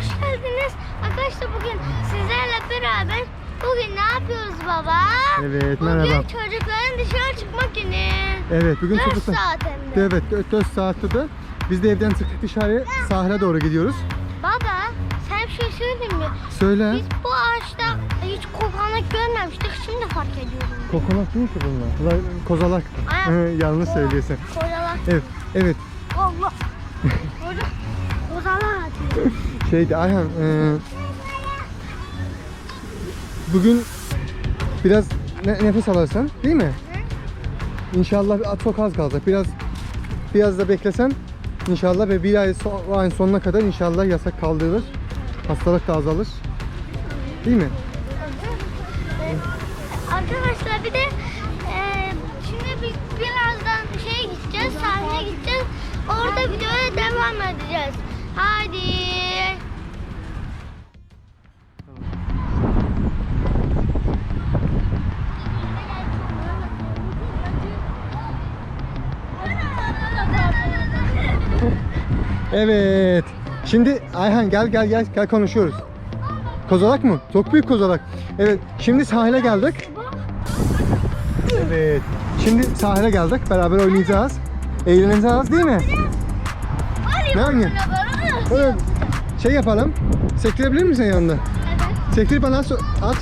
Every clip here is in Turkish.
hoş geldiniz. Arkadaşlar bugün sizlerle beraber bugün ne yapıyoruz baba? Evet, bugün merhaba. çocukların dışarı çıkma günü. Evet bugün 4 çocuklar. saat hem de. Evet 4 saatte de biz de evden çıktık dışarıya sahile doğru gidiyoruz. Baba sen bir şey söyleyeyim mi? Söyle. Biz bu ağaçta hiç kokonat görmemiştik. Şimdi fark ediyorum. Kokonat değil ki bunlar. Bunlar kozalak. Yanlış söylüyorsun. Kocalar. Evet. Evet. Allah. Koca. Şeydi Ayhan. e, bugün biraz ne- nefes alarsan değil mi? İnşallah çok az kalacak. Biraz biraz da beklesen inşallah ve bir ay so- ayın sonuna kadar inşallah yasak kaldırılır. Hastalık da azalır. Değil mi? Arkadaşlar bir de e, şimdi birazdan şeye gideceğiz, sahne gideceğiz. Orada videoya devam edeceğiz. Hadi. Evet. Şimdi Ayhan gel gel gel gel konuşuyoruz. Kozalak mı? Çok büyük kozalak. Evet. Şimdi sahile geldik. Evet. Şimdi sahile geldik. Beraber oynayacağız. Eğleneceğiz değil mi? Ne yapıyorsun? Evet. Şey yapalım. Sektirebilir misin yanında? Evet. Sektir bana at.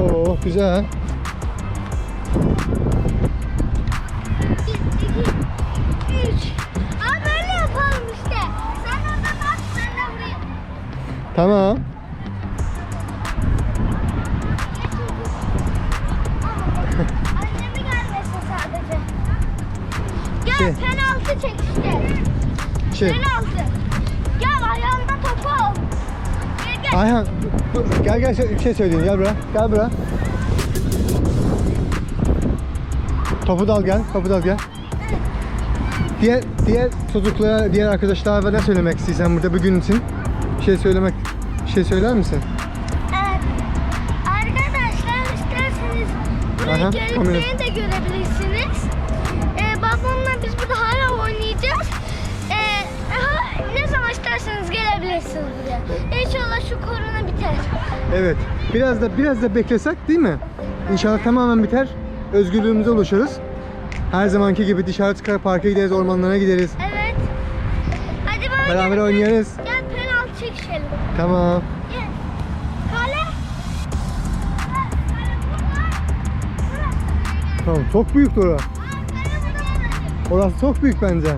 Oo güzel. Tamam. Annemi sadece. Şey. penaltı çek işte. Şey. Penaltı. Gel ayağında topu al. Gel gel. Ayhan dur, gel gel bir şey söyleyeyim. Gel buraya. Gel buraya. Topu da al gel. Topu da al gel. Diğer diğer çocuklara, diğer arkadaşlara ne söylemek istiyorsan burada bugün için? Şey söylemek, bir şey söyler misin? Evet. Arkadaşlar isterseniz buraya Aha, gelip kamera. beni de görebilirsiniz. Ee, babamla biz burada hala oynayacağız. Ee, ha, ne zaman isterseniz gelebilirsiniz buraya. İnşallah şu korona biter. Evet. Biraz da biraz da beklesek değil mi? İnşallah tamamen biter. Özgürlüğümüze ulaşırız. Her zamanki gibi dışarı çıkar parka gideriz, ormanlara gideriz. Evet. Hadi baba Beraber gel. oynarız. Tamam. Kale. Tamam. Çok büyük orası. Orası çok büyük bence.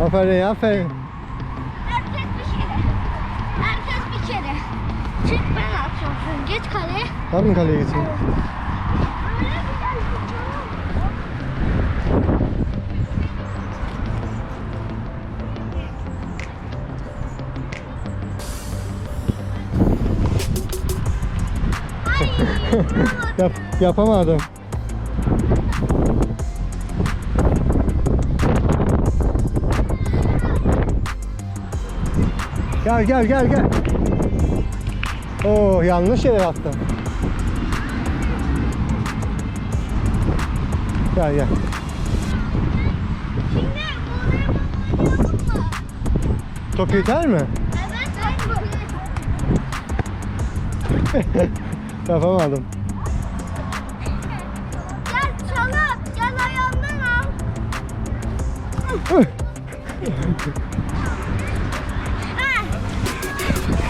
Aferin, aferin. Çık ben atacağım. Geç kaleye. Tamam kaleye geçeyim. Yap, yapamadım. Gel gel gel gel. Oo yanlış yere attım. Gel gel. Top yeter mi? Evet. Yapamadım. Gel çalıp gel ayağımdan al.